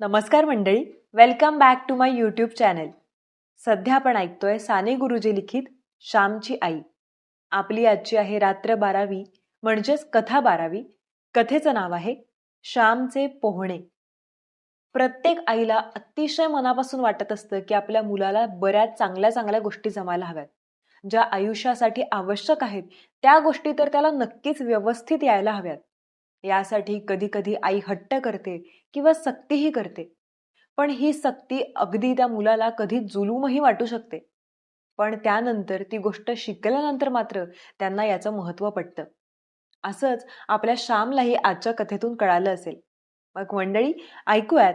नमस्कार मंडळी welcome back to my YouTube channel सध्या आपण ऐकतोय साने गुरुजी लिखित श्यामची आई. आपली आजची आहे रात्र बारावी म्हणजेच कथा बारावी. कथेचं नाव आहे श्यामचे पोहणे. प्रत्येक आईला अतिशय मनापासून वाटत असतं की आपल्या मुलाला बऱ्याच चांगल्या चांगल्या गोष्टी जमायला हव्यात. ज्या आयुष्यासाठी आवश्यक आहेत त्या गोष्टी तर त्याला नक्कीच व्यवस्थित यायला हव्यात. यासाठी कधी कधी आई हट्ट करते किंवा सक्तीही करते. पण ही सक्ती अगदी त्या मुलाला कधी जुलूमही वाटू शकते. पण त्यानंतर ती गोष्ट शिकल्यानंतर मात्र त्यांना याचं महत्त्व पटतं. असंच आपल्या श्यामलाही आजच्या कथेतून कळालं असेल. मग मंडळी ऐकूयात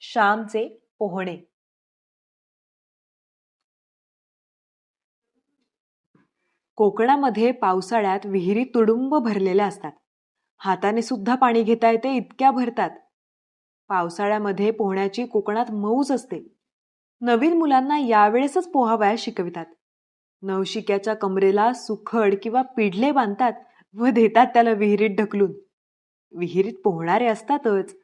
श्यामचे पोहणे. कोकणामध्ये पावसाळ्यात विहिरी तुडुंब भरलेल्या असतात. हाताने सुद्धा पाणी घेता येते इतक्या भरतात. पावसाळ्यामध्ये पोहण्याची कोकणात मौज असते. नवीन मुलांना यावेळेसच पोहावयास शिकवितात. नवशिक्याच्या कमरेला सुखड किंवा पिढले बांधतात व देतात त्याला विहिरीत ढकलून. विहिरीत पोहणारे असतातच.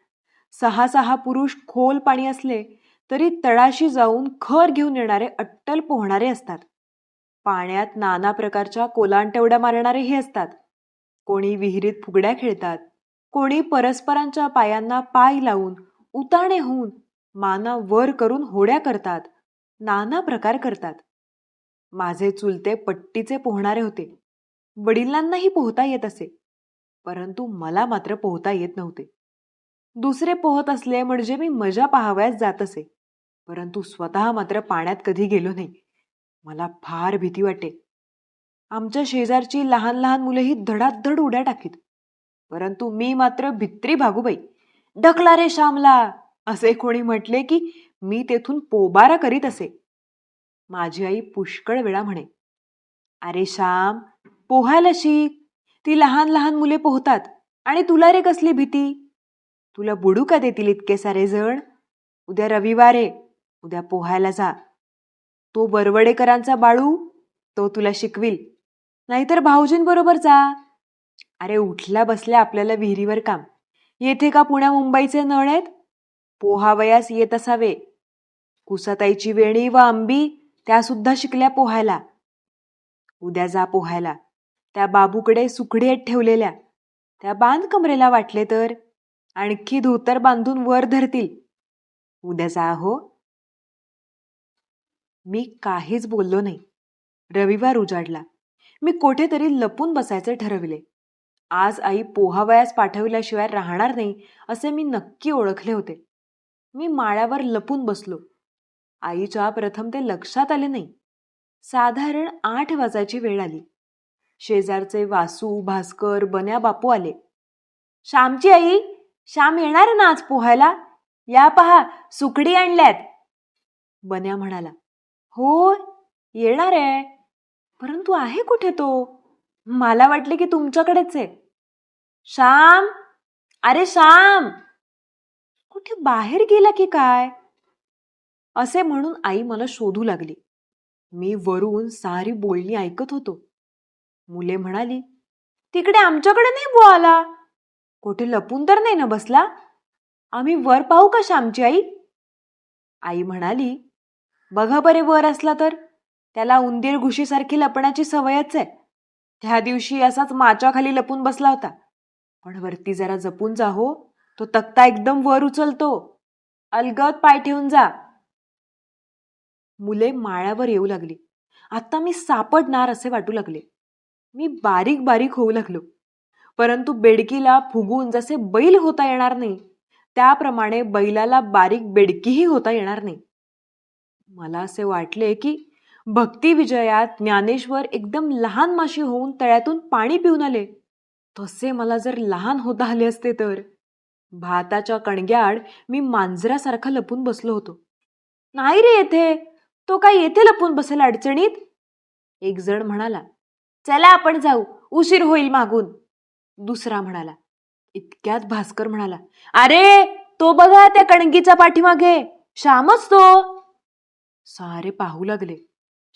सहा सहा पुरुष खोल पाणी असले तरी तळाशी जाऊन खर घेऊन येणारे अट्टल पोहणारे असतात. पाण्यात नाना प्रकारच्या कोलांटवड्या मारणारेही असतात. कोणी विहिरीत फुगड्या खेळतात कोणी परस्परांच्या पायांना पाय लावून उताणे होऊन माना वर करून होड्या करतात नाना प्रकार करतात. माझे चुलते पट्टीचे पोहणारे होते. वडिलांनाही पोहता येत असे परंतु मला मात्र पोहता येत नव्हते. दुसरे पोहत असले म्हणजे मी मजा पाहावयास जात असे परंतु स्वतः मात्र पाण्यात कधी गेलो नाही. मला फार भीती वाटे. आमच्या शेजारची लहान लहान मुलंही धडाधड उड्या टाकीत. परंतु मी मात्र भित्री भागूबाई. ढकला रे श्यामला असे कोणी म्हटले की मी तेथून पोबारा करीत असे. माझी आई पुष्कळ वेळा म्हणे अरे श्याम पोहायला शिक. ती लहान लहान मुले पोहतात. आणि तुला रे कसली भीती? तुला बुडू का देतील इतके सारे जण? उद्या रविवार आहे. उद्या पोहायला जा. तो बरवडेकरांचा बाळू तो तुला शिकविल. नाहीतर भाऊजींबरोबर जा. अरे उठल्या बसल्या आपल्याला विहिरीवर काम. येथे का पुण्या मुंबईचे नळ आहेत? पोहावयास येत असावे. कुसाताईची वेणी व आंबी त्या सुद्धा शिकल्या पोहायला. उद्या जा पोहायला. त्या बाबूकडे सुकडी ठेवलेल्या. त्या बांध कमरेला वाटले तर आणखी धोतर बांधून वर धरतील. उद्या जा हो. मी काहीच बोललो नाही. रविवार उजाडला. मी कोठेतरी लपून बसायचे ठरविले. आज आई पोहावयास पाठविल्याशिवाय राहणार नाही असे मी नक्की ओळखले होते. मी माळ्यावर लपून बसलो. आईच्या प्रथम ते लक्षात आले नाही. साधारण आठ वाजायची वेळ आली. शेजारचे वासू भास्कर बन्या बापू आले. श्यामची आई श्याम येणार ना आज पोहायला? या पहा सुकडी आणल्यात. बन्या म्हणाला. हो येणार आहे. परंतु आहे कुठे तो? मला वाटले की तुमच्याकडेच आहे. श्याम! अरे श्याम! कुठे बाहेर गेला की काय? असे म्हणून आई मला शोधू लागली. मी वरून सारी बोलणी ऐकत होतो. मुले म्हणाली तिकडे आमच्याकडे नाही बुवा कुठे लपून तर नाही ना बसला? आम्ही वर पाहू का श्यामची आई? आई म्हणाली बघा बरे वर असला तर. त्याला उंदीर घुशीसारखी लपण्याची सवयच आहे. त्या दिवशी असाच माच्याखाली लपून बसला होता. पण वरती जरा जपून जा हो. तो तक्ता एकदम वर उचलतो. अलगद पाय ठेवून जा. मुले माळ्यावर येऊ लागली. आता मी सापडणार असे वाटू लागले. मी बारीक बारीक होऊ लागलो. परंतु बेडकीला फुगून जसे बैल होता येणार नाही त्याप्रमाणे बैलाला बारीक बेडकीही होता येणार नाही. मला असे वाटले की भक्तिविजयात ज्ञानेश्वर एकदम लहान माशी होऊन तळ्यातून पाणी पिऊन आले. तसे मला जर लहान होता आले असते तर. भाताच्या कणग्याआड मी मांजरासारखा लपून बसलो होतो. नाही रे येथे. तो काय येथे लपून बसेल अडचणीत? एक जण म्हणाला चला आपण जाऊ. उशीर होईल मागून. दुसरा म्हणाला इतक्यात भास्कर म्हणाला अरे तो बघा त्या कणगीच्या पाठीमागे. श्यामच तो. सारे पाहू लागले.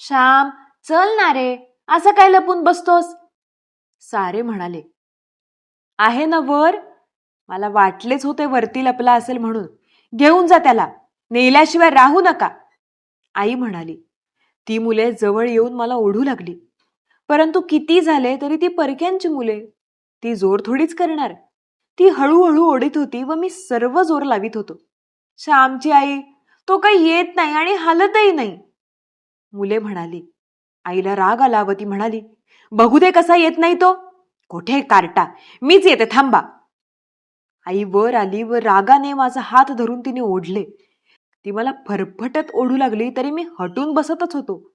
श्याम चल ना रे असं काय लपून बसतोस? सारे म्हणाले. आहे ना वर? मला वाटलेच होते वरती लपला असेल म्हणून. घेऊन जा त्याला नेल्याशिवाय राहू नका. आई म्हणाली. ती मुले जवळ येऊन मला ओढू लागली. परंतु किती झाले तरी ती परक्यांची मुले. ती जोर थोडीच करणार. ती हळूहळू ओढीत होती व मी सर्व जोर लावित होतो. श्यामची आई तो काही येत नाही आणि हालतही नाही. मुले म्हणाली आईला राग आला व ती म्हणाली बघू दे कसा येत नाही तो. कुठे कार्टा? मीच येते थांबा. आई वर आली व रागाने माझा हात धरून तिने ओढले. ती मला फरफटत ओढू लागली तरी मी हटून बसतच होतो.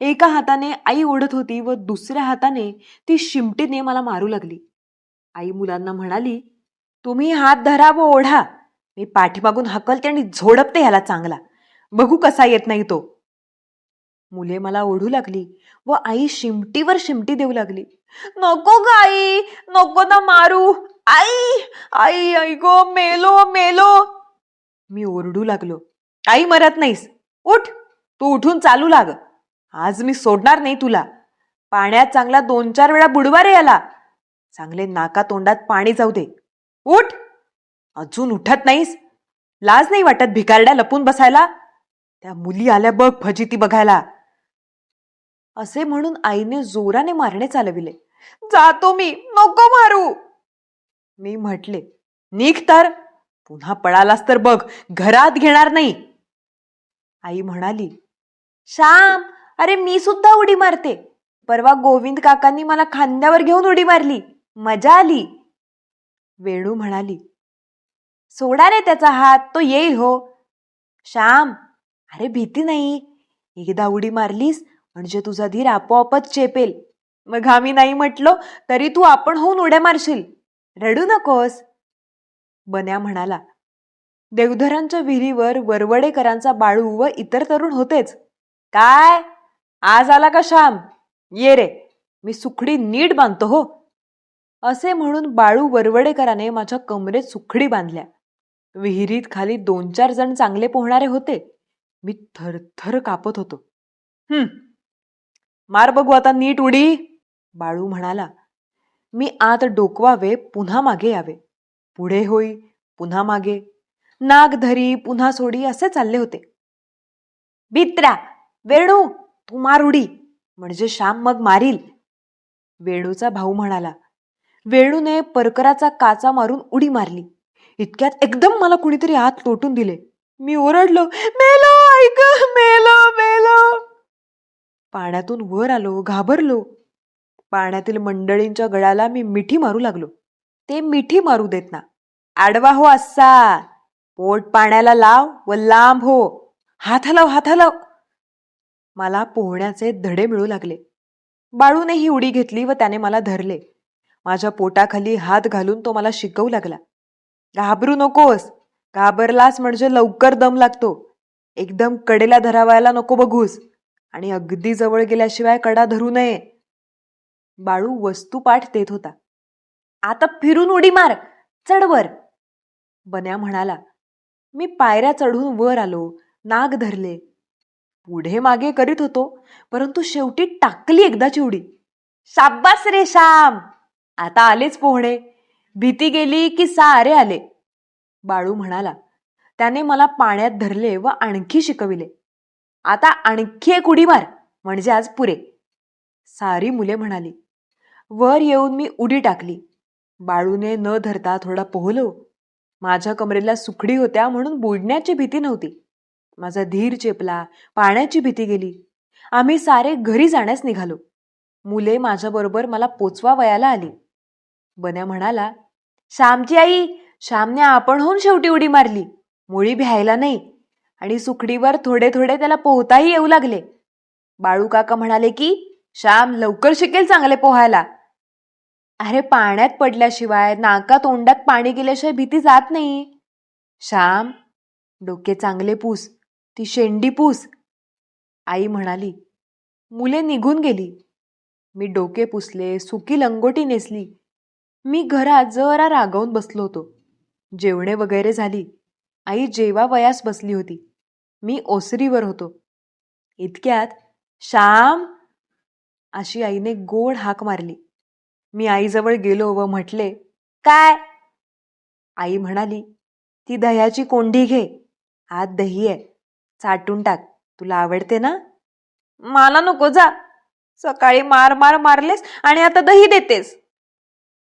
एका हाताने आई ओढत होती व दुसऱ्या हाताने ती शिमटीने मला मारू लागली. आई मुलांना म्हणाली तुम्ही हात धरा व ओढा. मी पाठीमागून हकलते आणि झोडपते ह्याला चांगला. बघू कसा येत नाही तो. मुले मला ओढू लागली व आई शिमटीवर शिमटी देऊ लागली. नको ग आई नको ना मारू. आई आई आई गो मेलो मेलो. मी ओरडू लागलो. आई मरत नाहीस. उठ तू उठून चालू लाग. आज मी सोडणार नाही तुला. पाण्यात चांगला दोन चार वेळा बुडवा रे याला. चांगले नाका तोंडात पाणी जाऊ दे. उठ. अजून उठत नाहीस. लाज नाही वाटत भिकारड्या लपून बसायला. त्या मुली आल्या बघ फजिती बघायला. असे म्हणून आईने जोराने मारणे चालविले. जातो मी नको मारू. मी म्हटले निघ तर पुन्हा पळालास तर बघ घरात घेणार नाही. आई म्हणाली श्याम अरे मी सुद्धा उडी मारते. परवा गोविंद काकांनी मला खांद्यावर घेऊन उडी मारली. मजा आली. वेणू म्हणाली सोडा रे त्याचा हात तो येईल हो. श्याम अरे भीती नाही. एकदा उडी मारलीस म्हणजे तुझा धीर आपोआपच चेपेल. मग आम्ही नाही म्हटलो तरी तू आपण होऊन उड्या मारशील. रडू नकोस. बन्या म्हणाला देवधरांच्या विहिरीवर वरवडेकरांचा बाळू व इतर तरुण होतेच. काय? आज आला का श्याम? ये रे मी सुखडी नीट बांधतो हो. असे म्हणून बाळू वरवडेकराने माझ्या कमरेत सुखडी बांधल्या. विहिरीत खाली दोन चार जण चांगले पोहणारे होते. मी थरथर कापत होतो. हम्म मार बघू आता नीट उडी. बाळू म्हणाला मी आत डोकवावे पुन्हा मागे यावे. पुढे होई पुन्हा मागे. नाग धरी पुन्हा सोडी असे चालले होते. बित्रा वेणू तू मार उडी. म्हणजे श्याम मग मारील. वेणूचा भाऊ म्हणाला वेणूने परकराचा काचा मारून उडी मारली. इतक्यात एकदम मला कुणीतरी आत लोटून दिले. मी ओरडलो मेलो ऐक मेलो मेलो. पाण्यातून वर आलो घाबरलो. पाण्यातील मंडळींच्या गळ्याला मी मिठी मारू लागलो. ते मिठी मारू देत ना. आडवा हो असा. पोट पाण्याला लाव व लांब हो. हात हलव हात हलव मला पोहण्याचे धडे मिळू लागले. बाळूनेही उडी घेतली व त्याने मला धरले. माझ्या पोटाखाली हात घालून तो मला शिकवू लागला. घाबरू नकोस. घाबरलास म्हणजे लवकर दम लागतो. एकदम कडेला धरावायला नको बघूस. आणि अगदी जवळ गेल्याशिवाय कडा धरू नये. बाळू वस्तुपाठ देत होता. आता फिरून उडी मार. चढवर बन्या म्हणाला मी पायऱ्या चढून वर आलो. नाग धरले. पुढे मागे करीत होतो परंतु शेवटी टाकली एकदाची उडी. शाब्बास रे श्याम! आता आलेच पोहणे. भीती गेली की सारे आले. बाळू म्हणाला त्याने मला पाण्यात धरले व आणखी शिकविले. आता आणखी एक उडी मार म्हणजे आज पुरे. सारी मुले म्हणाली वर येऊन मी उडी टाकली. बाळूने न धरता थोडा पोहलो. माझ्या कमरेला सुखडी होत्या म्हणून बुडण्याची भीती नव्हती. माझा धीर चेपला पाण्याची भीती गेली. आम्ही सारे घरी जाण्यास निघालो. मुले माझ्याबरोबर मला पोचवा वयाला आली. बन्या म्हणाला श्यामची आई श्यामने आपण होऊन शेवटी उडी मारली. मुळी भ्यायला नाही. आणि सुखडीवर थोडे थोडे त्याला पोहताही येऊ लागले. बाळू काका म्हणाले की श्याम लवकर शिकेल चांगले पोहायला. अरे पाण्यात पडल्याशिवाय नाका तोंडात पाणी गेल्याशिवाय भीती जात नाही श्याम डोके चांगले पूस ती शेंडी पूस. आई म्हणाली मुले निघून गेली. मी डोके पुसले सुकी लंगोटी नेसली. मी घरात जरा रागावून बसलो होतो. जेवणे वगैरे झाली. आई जेवा वयास बसली होती मी ओसरीवर होतो. इतक्यात श्याम अशी आईने गोड हाक मारली. मी आईजवळ गेलो व म्हटले काय? आई म्हणाली ती दह्याची कोंडी घे. आत दही आहे. चाटून टाक. तुला आवडते ना? मला नको जा. सकाळी मार मार मारलेस आणि आता दही देतेस.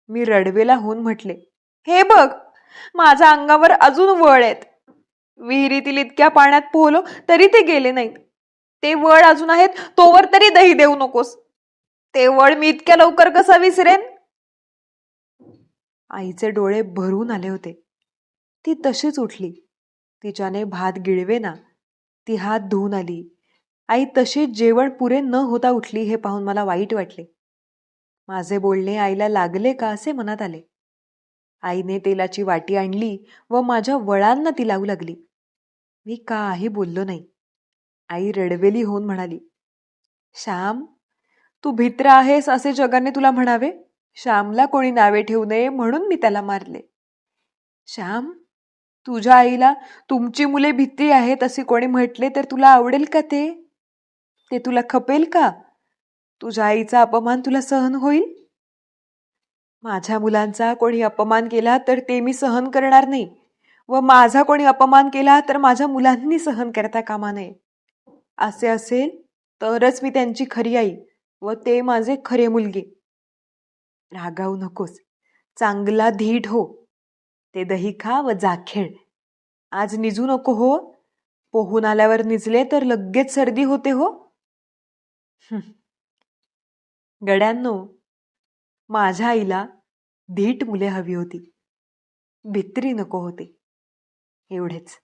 मी रडवेला होऊन म्हटले हे बघ माझ्या अंगावर अजून वळ आहेत विहिरीतील इतक्या पाण्यात पोहलो तरी ते गेले नाहीत. ते वळ अजून आहेत तोवर तरी दही देऊ नकोस. ते वळ मी इतक्या लवकर कसा विसरेन? आईचे डोळे भरून आले होते. ती तशीच उठली. तिच्याने भात गिळवे ना ती हात धुवून आली. आई तशीच जेवण पुरे न होता उठली हे पाहून मला वाईट वाटले. माझे बोलणे आईला लागले का असे मनात आले. आईने तेलाची वाटी आणली व माझ्या वळांना ती लावू लागली. मी काही बोललो नाही. आई रडवेली होऊन म्हणाली श्याम तू भित्र आहेस असे जगाने तुला म्हणावे? श्यामला कोणी नावे ठेवू नये म्हणून मी त्याला मारले. श्याम तुझ्या आईला तुमची मुले भीती आहेत असे कोणी म्हटले तर तुला आवडेल का ते? ते तुला खपेल का? तुझ्या आईचा अपमान तुला सहन होईल? माझ्या मुलांचा कोणी अपमान केला तर ते मी सहन करणार नाही. व माझा कोणी अपमान केला तर माझ्या मुलांनी सहन करता कामा नये. असे असेल तरच मी त्यांची खरी आई व ते माझे खरे मुलगे. रागावू नकोस. चांगला धीट हो. ते दही खा व जाखेळ आज निजू नको हो. पोहून आल्यावर निजले तर लगेच सर्दी होते हो. गड्यांनो माझ्या आईला धीट मुले हवी होती. भित्री नको होते. एवढेच.